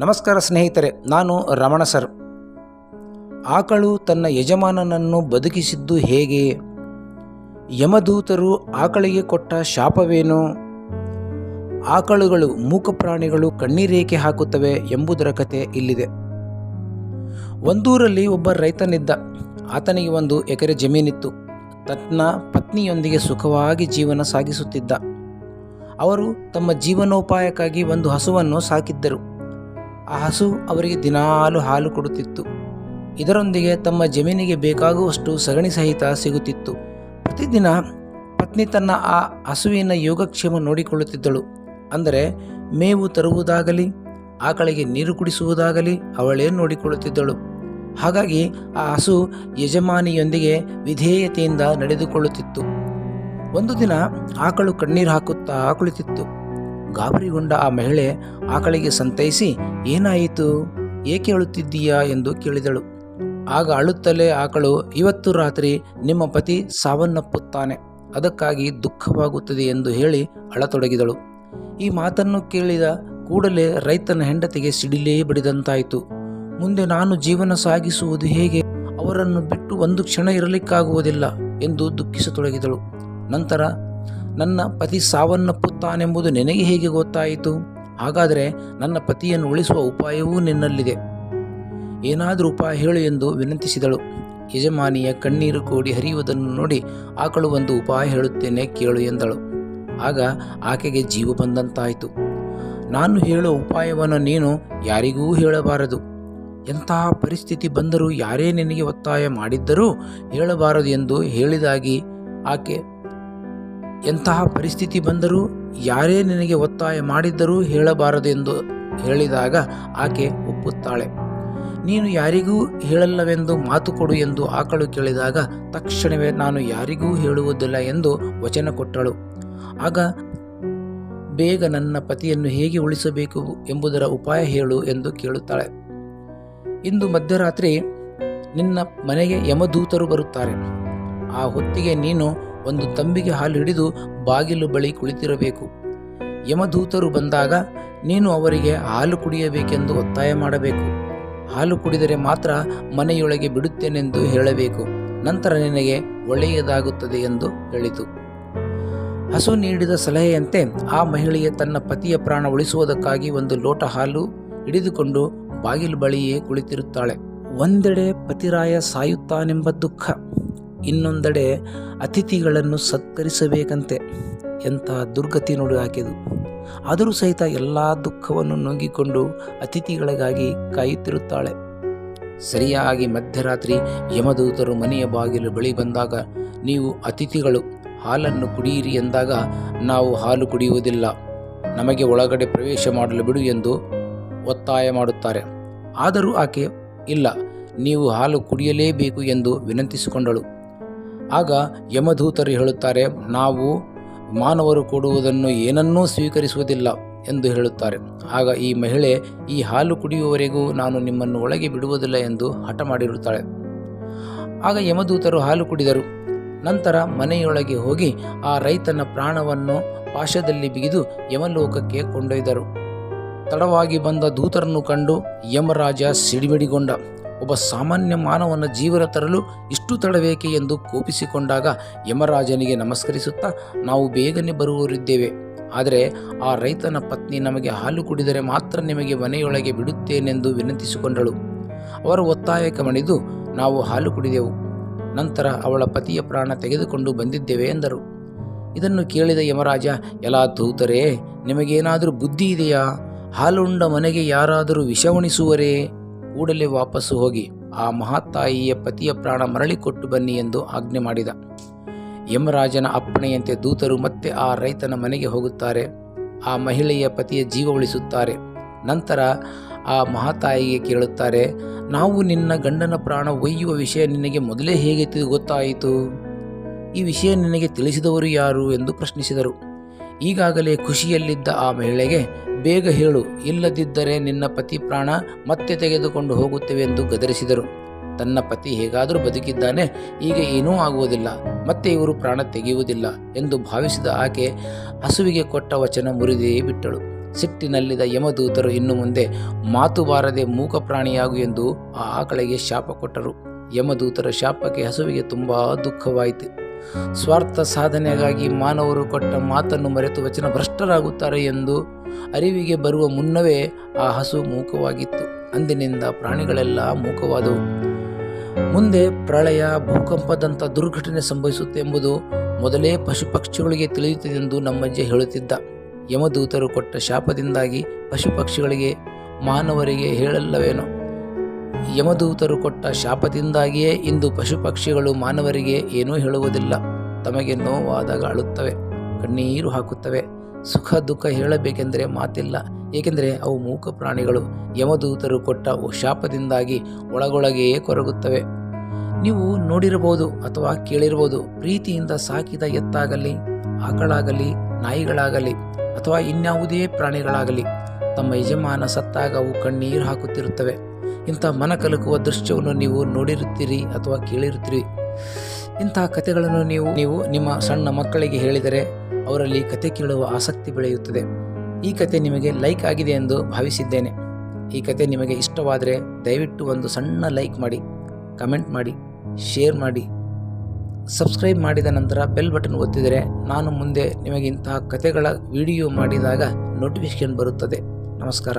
ನಮಸ್ಕಾರ ಸ್ನೇಹಿತರೆ, ನಾನು ರಮಣ ಸರ್. ಆಕಳು ತನ್ನ ಯಜಮಾನನನ್ನು ಬದುಕಿಸಿದ್ದು ಹೇಗೆ? ಯಮದೂತರು ಆಕಳಿಗೆ ಕೊಟ್ಟ ಶಾಪವೇನು? ಆಕಳುಗಳು ಮೂಕ ಪ್ರಾಣಿಗಳು ಕಣ್ಣೀರೇಕೆ ಹಾಕುತ್ತವೆ ಎಂಬುದರ ಕತೆ ಇಲ್ಲಿದೆ. ಒಂದೂರಲ್ಲಿ ಒಬ್ಬ ರೈತನಿದ್ದ. ಆತನಿಗೆ ಒಂದು ಎಕರೆ ಜಮೀನಿತ್ತು. ತನ್ನ ಪತ್ನಿಯೊಂದಿಗೆ ಸುಖವಾಗಿ ಜೀವನ ಸಾಗಿಸುತ್ತಿದ್ದ. ಅವರು ತಮ್ಮ ಜೀವನೋಪಾಯಕ್ಕಾಗಿ ಒಂದು ಹಸುವನ್ನು ಸಾಕಿದ್ದರು. ಆ ಹಸು ಅವರಿಗೆ ದಿನಾಲು ಹಾಲು ಕೊಡುತ್ತಿತ್ತು. ಇದರೊಂದಿಗೆ ತಮ್ಮ ಜಮೀನಿಗೆ ಬೇಕಾಗುವಷ್ಟು ಸಗಣಿ ಸಹಿತ ಸಿಗುತ್ತಿತ್ತು. ಪ್ರತಿದಿನ ಪತ್ನಿ ತನ್ನ ಆ ಹಸುವಿನ ಯೋಗಕ್ಷೇಮ ನೋಡಿಕೊಳ್ಳುತ್ತಿದ್ದಳು. ಅಂದರೆ ಮೇವು ತರುವುದಾಗಲಿ, ಆಕಳಿಗೆ ನೀರು ಕುಡಿಸುವುದಾಗಲಿ ಅವಳೇ ನೋಡಿಕೊಳ್ಳುತ್ತಿದ್ದಳು. ಹಾಗಾಗಿ ಆ ಹಸು ಯಜಮಾನಿಯೊಂದಿಗೆ ವಿಧೇಯತೆಯಿಂದ ನಡೆದುಕೊಳ್ಳುತ್ತಿತ್ತು. ಒಂದು ದಿನ ಆಕಳು ಕಣ್ಣೀರು ಹಾಕುತ್ತಾ ಕುಳಿತಿತ್ತು. ಗಾಬರಿಗೊಂಡ ಆ ಮಹಿಳೆ ಆಕಳಿಗೆ ಸಂತೈಸಿ, ಏನಾಯಿತು? ಏಕೆ ಅಳುತ್ತಿದ್ದೀಯಾ? ಎಂದು ಕೇಳಿದಳು. ಆಗ ಅಳುತ್ತಲೇ ಆಕಳು, ಇವತ್ತು ರಾತ್ರಿ ನಿಮ್ಮ ಪತಿ ಸಾವನ್ನಪ್ಪುತ್ತಾನೆ. ಅದಕ್ಕಾಗಿ ದುಃಖವಾಗುತ್ತದೆ ಎಂದು ಹೇಳಿ ಅಳತೊಡಗಿದಳು. ಈ ಮಾತನ್ನು ಕೇಳಿದ ಕೂಡಲೇ ರೈತನ ಹೆಂಡತಿಗೆ ಸಿಡಿಲೇ ಬಡಿದಂತಾಯಿತು. ಮುಂದೆ ನಾನು ಜೀವನ ಸಾಗಿಸುವುದು ಹೇಗೆ? ಅವರನ್ನು ಬಿಟ್ಟು ಒಂದು ಕ್ಷಣ ಇರಲಿಕ್ಕಾಗುವುದಿಲ್ಲ ಎಂದು ದುಃಖಿಸತೊಡಗಿದಳು. ನಂತರ ನನ್ನ ಪತಿ ಸಾವನ್ನಪ್ಪುತ್ತಾನೆಂಬುದು ನಿನಗೆ ಹೇಗೆ ಗೊತ್ತಾಯಿತು? ಹಾಗಾದರೆ ನನ್ನ ಪತಿಯನ್ನು ಉಳಿಸುವ ಉಪಾಯವೂ ನಿನ್ನಲ್ಲಿದೆ. ಏನಾದರೂ ಉಪಾಯ ಹೇಳು ಎಂದು ವಿನಂತಿಸಿದಳು. ಯಜಮಾನಿಯ ಕಣ್ಣೀರು ಕೂಡಿ ಹರಿಯುವುದನ್ನು ನೋಡಿ ಆಕಳು ಒಂದು ಉಪಾಯ ಹೇಳುತ್ತೇನೆ ಕೇಳು ಎಂದಳು. ಆಗ ಆಕೆಗೆ ಜೀವ ಬಂದಂತಾಯಿತು. ನಾನು ಹೇಳೋ ಉಪಾಯವನ್ನು ನೀನು ಯಾರಿಗೂ ಹೇಳಬಾರದು. ಎಂತಹ ಪರಿಸ್ಥಿತಿ ಬಂದರೂ ಯಾರೇ ನಿನಗೆ ಒತ್ತಾಯ ಮಾಡಿದ್ದರೂ ಹೇಳಬಾರದು ಎಂದು ಹೇಳಿದಾಗಿ ಆಕೆ ಎಂತಹ ಪರಿಸ್ಥಿತಿ ಬಂದರೂ ಯಾರೇ ನಿನಗೆ ಒತ್ತಾಯ ಮಾಡಿದ್ದರೂ ಹೇಳಬಾರದೆಂದು ಹೇಳಿದಾಗ ಆಕೆ ಒಪ್ಪುತ್ತಾಳೆ. ನೀನು ಯಾರಿಗೂ ಹೇಳಲ್ಲವೆಂದು ಮಾತು ಕೊಡು ಎಂದು ಆಕಳು ಕೇಳಿದಾಗ ತಕ್ಷಣವೇ ನಾನು ಯಾರಿಗೂ ಹೇಳುವುದಿಲ್ಲ ಎಂದು ವಚನ ಕೊಟ್ಟಳು. ಆಗ ಬೇಗ ನನ್ನ ಪತಿಯನ್ನು ಹೇಗೆ ಉಳಿಸಬೇಕು ಎಂಬುದರ ಉಪಾಯ ಹೇಳು ಎಂದು ಕೇಳುತ್ತಾಳೆ. ಇಂದು ಮಧ್ಯರಾತ್ರಿ ನಿನ್ನ ಮನೆಗೆ ಯಮದೂತರು ಬರುತ್ತಾರೆ. ಆ ಹೊತ್ತಿಗೆ ನೀನು ಒಂದು ತಂಬಿಗೆ ಹಾಲು ಹಿಡಿದು ಬಾಗಿಲು ಬಳಿ ಕುಳಿತಿರಬೇಕು. ಯಮದೂತರು ಬಂದಾಗ, ನೀನು ಅವರಿಗೆ ಹಾಲು ಕುಡಿಯಬೇಕೆಂದು ಒತ್ತಾಯ ಮಾಡಬೇಕು. ಹಾಲು ಕುಡಿದರೆ ಮಾತ್ರ ಮನೆಯೊಳಗೆ ಬಿಡುತ್ತೇನೆಂದು ಹೇಳಬೇಕು. ನಂತರ ನಿನಗೆ ಒಳ್ಳೆಯದಾಗುತ್ತದೆ ಎಂದು ಹೇಳಿತು. ಹಸು ನೀಡಿದ ಸಲಹೆಯಂತೆ ಆ ಮಹಿಳೆಯೇ ತನ್ನ ಪತಿಯ ಪ್ರಾಣ ಉಳಿಸುವುದಕ್ಕಾಗಿ ಒಂದು ಲೋಟ ಹಾಲು ಹಿಡಿದುಕೊಂಡು ಬಾಗಿಲು ಬಳಿಯೇ ಕುಳಿತಿರುತ್ತಾಳೆ. ಒಂದೆಡೆ ಪತಿರಾಯ ಸಾಯುತ್ತಾನೆಂಬ ದುಃಖ. ಇನ್ನೊಂದೆಡೆ ಅತಿಥಿಗಳನ್ನು ಸತ್ಕರಿಸಬೇಕಂತೆ ಎಂಥ ದುರ್ಗತಿ ನೋಡಿ ಹಾಕಿದು ಆದರೂ ಸಹಿತ ಎಲ್ಲ ದುಃಖವನ್ನು ನುಂಗಿಕೊಂಡು ಅತಿಥಿಗಳಿಗಾಗಿ ಕಾಯುತ್ತಿರುತ್ತಾಳೆ. ಸರಿಯಾಗಿ ಮಧ್ಯರಾತ್ರಿ ಯಮದೂತರು ಮನೆಯ ಬಾಗಿಲು ಬಳಿ ಬಂದಾಗ ನೀವು ಅತಿಥಿಗಳು, ಹಾಲನ್ನು ಕುಡಿಯಿರಿ ಎಂದಾಗ ನಾವು ಹಾಲು ಕುಡಿಯುವುದಿಲ್ಲ. ನಮಗೆ ಒಳಗಡೆ ಪ್ರವೇಶ ಮಾಡಲು ಬಿಡು ಎಂದು ಒತ್ತಾಯ ಮಾಡುತ್ತಾರೆ. ಆದರೂ ಆಕೆ, ಇಲ್ಲ, ನೀವು ಹಾಲು ಕುಡಿಯಲೇಬೇಕು ಎಂದು ವಿನಂತಿಸಿಕೊಂಡಳು. ಆಗ ಯಮಧೂತರು ಹೇಳುತ್ತಾರೆ, ನಾವು ಮಾನವರು ಕೊಡುವುದನ್ನು ಏನನ್ನೂ ಸ್ವೀಕರಿಸುವುದಿಲ್ಲ ಎಂದು ಹೇಳುತ್ತಾರೆ. ಆಗ ಈ ಮಹಿಳೆ, ಈ ಹಾಲು ಕುಡಿಯುವವರೆಗೂ ನಾನು ನಿಮ್ಮನ್ನು ಒಳಗೆ ಬಿಡುವುದಿಲ್ಲ ಎಂದು ಹಠ ಮಾಡಿರುತ್ತಾಳೆ. ಆಗ ಯಮದೂತರು ಹಾಲು ಕುಡಿದರು. ನಂತರ ಮನೆಯೊಳಗೆ ಹೋಗಿ ಆ ರೈತನ ಪ್ರಾಣವನ್ನು ಪಾಶದಲ್ಲಿ ಬಿಗಿದು ಯಮಲೋಕಕ್ಕೆ ಕೊಂಡೊಯ್ದರು. ತಡವಾಗಿ ಬಂದ ದೂತರನ್ನು ಕಂಡು ಯಮರಾಜ ಸಿಡಿಮಿಡಿಗೊಂಡ. ಒಬ್ಬ ಸಾಮಾನ್ಯ ಮಾನವನ ಜೀವನ ತರಲು ಇಷ್ಟು ತಡಬೇಕೆ ಎಂದು ಕೋಪಿಸಿಕೊಂಡಾಗ ಯಮರಾಜನಿಗೆ ನಮಸ್ಕರಿಸುತ್ತಾ ನಾವು ಬೇಗನೆ ಬರುವವರಿದ್ದೇವೆ. ಆದರೆ ಆ ರೈತನ ಪತ್ನಿ ನಮಗೆ ಹಾಲು ಕುಡಿದರೆ ಮಾತ್ರ ನಿಮಗೆ ಮನೆಯೊಳಗೆ ಬಿಡುತ್ತೇನೆಂದು ವಿನಂತಿಸಿಕೊಂಡಳು. ಅವರ ಒತ್ತಾಯಕ್ಕೆ ಮಣಿದು, ನಾವು ಹಾಲು ಕುಡಿದೆವು. ನಂತರ ಅವಳ ಪತಿಯ ಪ್ರಾಣ ತೆಗೆದುಕೊಂಡು ಬಂದಿದ್ದೇವೆ ಎಂದರು. ಇದನ್ನು ಕೇಳಿದ ಯಮರಾಜ, ಎಲ್ಲ ದೂತರೇ ನಿಮಗೇನಾದರೂ ಬುದ್ಧಿ ಇದೆಯಾ? ಹಾಲುಂಡ ಮನೆಗೆ ಯಾರಾದರೂ ವಿಷ ಉಣಿಸುವರೇ ಕೂಡಲೇ ವಾಪಸ್ಸು ಹೋಗಿ ಆ ಮಹಾತಾಯಿಯ ಪತಿಯ ಪ್ರಾಣ ಮರಳಿಕೊಟ್ಟು ಬನ್ನಿ ಎಂದು ಆಜ್ಞೆ ಮಾಡಿದ. ಯಮರಾಜನ ಅಪ್ಪಣೆಯಂತೆ ದೂತರು ಮತ್ತೆ ಆ ರೈತನ ಮನೆಗೆ ಹೋಗುತ್ತಾರೆ. ಆ ಮಹಿಳೆಯ ಪತಿಯ ಜೀವ ಉಳಿಸುತ್ತಾರೆ. ನಂತರ ಆ ಮಹಾತಾಯಿಗೆ ಕೇಳುತ್ತಾರೆ, ನಾವು ನಿನ್ನ ಗಂಡನ ಪ್ರಾಣ ಒಯ್ಯುವ ವಿಷಯ ನಿನಗೆ ಮೊದಲೇ ಹೇಗೆ ಗೊತ್ತಾಯಿತು? ಈ ವಿಷಯ ನಿನಗೆ ತಿಳಿಸಿದವರು ಯಾರು? ಎಂದು ಪ್ರಶ್ನಿಸಿದರು. ಈಗಾಗಲೇ ಖುಷಿಯಲ್ಲಿದ್ದ ಆ ಮಹಿಳೆಗೆ ಬೇಗ ಹೇಳು, ಇಲ್ಲದಿದ್ದರೆ ನಿನ್ನ ಪತಿ ಪ್ರಾಣ ಮತ್ತೆ ತೆಗೆದುಕೊಂಡು ಹೋಗುತ್ತೇವೆ ಎಂದು ಗದರಿಸಿದರು. ತನ್ನ ಪತಿ ಹೇಗಾದರೂ ಬದುಕಿದ್ದಾನೆ ಈಗ ಏನೂ ಆಗುವುದಿಲ್ಲ, ಮತ್ತೆ ಇವರು ಪ್ರಾಣ ತೆಗೆಯುವುದಿಲ್ಲ ಎಂದು ಭಾವಿಸಿದ ಆಕೆ ಹಸುವಿಗೆ ಕೊಟ್ಟ ವಚನ ಮುರಿದೇ ಬಿಟ್ಟಳು. ಸಿಟ್ಟಿನಲ್ಲಿದ್ದ ಯಮದೂತರು ಇನ್ನು ಮುಂದೆ ಮಾತು ಬಾರದೆ ಮೂಕ ಪ್ರಾಣಿಯಾಗು ಎಂದು ಆ ಆಕಳಿಗೆ ಶಾಪ ಕೊಟ್ಟರು. ಯಮದೂತರ ಶಾಪಕ್ಕೆ ಹಸುವಿಗೆ ತುಂಬ ದುಃಖವಾಯಿತು. ಸ್ವಾರ್ಥ ಸಾಧನೆಗಾಗಿ ಮಾನವರು ಕೊಟ್ಟ ಮಾತನ್ನು ಮರೆತು ವಚನ ಭ್ರಷ್ಟರಾಗುತ್ತಾರೆ ಎಂದು ಅರಿವಿಗೆ ಬರುವ ಮುನ್ನವೇ ಆ ಹಸು ಮೂಕವಾಗಿತ್ತು. ಅಂದಿನಿಂದ ಪ್ರಾಣಿಗಳೆಲ್ಲ ಮೂಕವಾದವು. ಮುಂದೆ ಪ್ರಳಯ, ಭೂಕಂಪದಂಥ ದುರ್ಘಟನೆ ಸಂಭವಿಸುತ್ತೆ ಎಂಬುದು ಮೊದಲೇ ಪಶು ಪಕ್ಷಿಗಳಿಗೆ ತಿಳಿಯುತ್ತದೆಂದು ನಮ್ಮಜ್ಜೆ ಹೇಳುತ್ತಿದ್ದ. ಯಮದೂತರು ಕೊಟ್ಟ ಶಾಪದಿಂದಾಗಿ ಪಶು ಪಕ್ಷಿಗಳಿಗೆ ಮಾನವರಿಗೆ ಹೇಳಲ್ಲವೇನೋ. ಯಮದೂತರು ಕೊಟ್ಟ ಶಾಪದಿಂದಾಗಿಯೇ ಇಂದು ಪಶು ಪಕ್ಷಿಗಳು ಮಾನವರಿಗೆ ಏನೂ ಹೇಳುವುದಿಲ್ಲ. ತಮಗೆ ನೋವಾದಾಗ ಅಳುತ್ತವೆ, ಕಣ್ಣೀರು ಹಾಕುತ್ತವೆ. ಸುಖ ದುಃಖ ಹೇಳಬೇಕೆಂದರೆ ಮಾತಿಲ್ಲ. ಏಕೆಂದರೆ ಅವು ಮೂಕ ಪ್ರಾಣಿಗಳು. ಯಮದೂತರು ಕೊಟ್ಟ ಶಾಪದಿಂದಾಗಿ ಒಳಗೊಳಗೆಯೇ ಕೊರಗುತ್ತವೆ. ನೀವು ನೋಡಿರಬಹುದು ಅಥವಾ ಕೇಳಿರಬಹುದು, ಪ್ರೀತಿಯಿಂದ ಸಾಕಿದ ಎತ್ತಾಗಲಿ, ಆಕಳಾಗಲಿ, ನಾಯಿಗಳಾಗಲಿ ಅಥವಾ ಇನ್ಯಾವುದೇ ಪ್ರಾಣಿಗಳಾಗಲಿ, ತಮ್ಮ ಯಜಮಾನ ಸತ್ತಾಗ ಅವು ಕಣ್ಣೀರು ಹಾಕುತ್ತಿರುತ್ತವೆ. ಇಂಥ ಮನ ಕಲಕುವ ದೃಶ್ಯವನ್ನು ನೀವು ನೋಡಿರುತ್ತೀರಿ ಅಥವಾ ಕೇಳಿರುತ್ತೀರಿ. ಇಂತಹ ಕಥೆಗಳನ್ನು ನೀವು ನೀವು ನಿಮ್ಮ ಸಣ್ಣ ಮಕ್ಕಳಿಗೆ ಹೇಳಿದರೆ ಅವರಲ್ಲಿ ಕತೆ ಕೇಳುವ ಆಸಕ್ತಿ ಬೆಳೆಯುತ್ತದೆ. ಈ ಕತೆ ನಿಮಗೆ ಲೈಕ್ ಆಗಿದೆ ಎಂದು ಭಾವಿಸಿದ್ದೇನೆ. ಈ ಕತೆ ನಿಮಗೆ ಇಷ್ಟವಾದರೆ ದಯವಿಟ್ಟು ಒಂದು ಸಣ್ಣ ಲೈಕ್ ಮಾಡಿ, ಕಮೆಂಟ್ ಮಾಡಿ, ಶೇರ್ ಮಾಡಿ. ಸಬ್ಸ್ಕ್ರೈಬ್ ಮಾಡಿದ ನಂತರ ಬೆಲ್ ಬಟನ್ ಒತ್ತಿದರೆ ನಾನು ಮುಂದೆ ನಿಮಗೆ ಇಂತಹ ಕತೆಗಳ ವಿಡಿಯೋ ಮಾಡಿದಾಗ ನೋಟಿಫಿಕೇಶನ್ ಬರುತ್ತದೆ. ನಮಸ್ಕಾರ.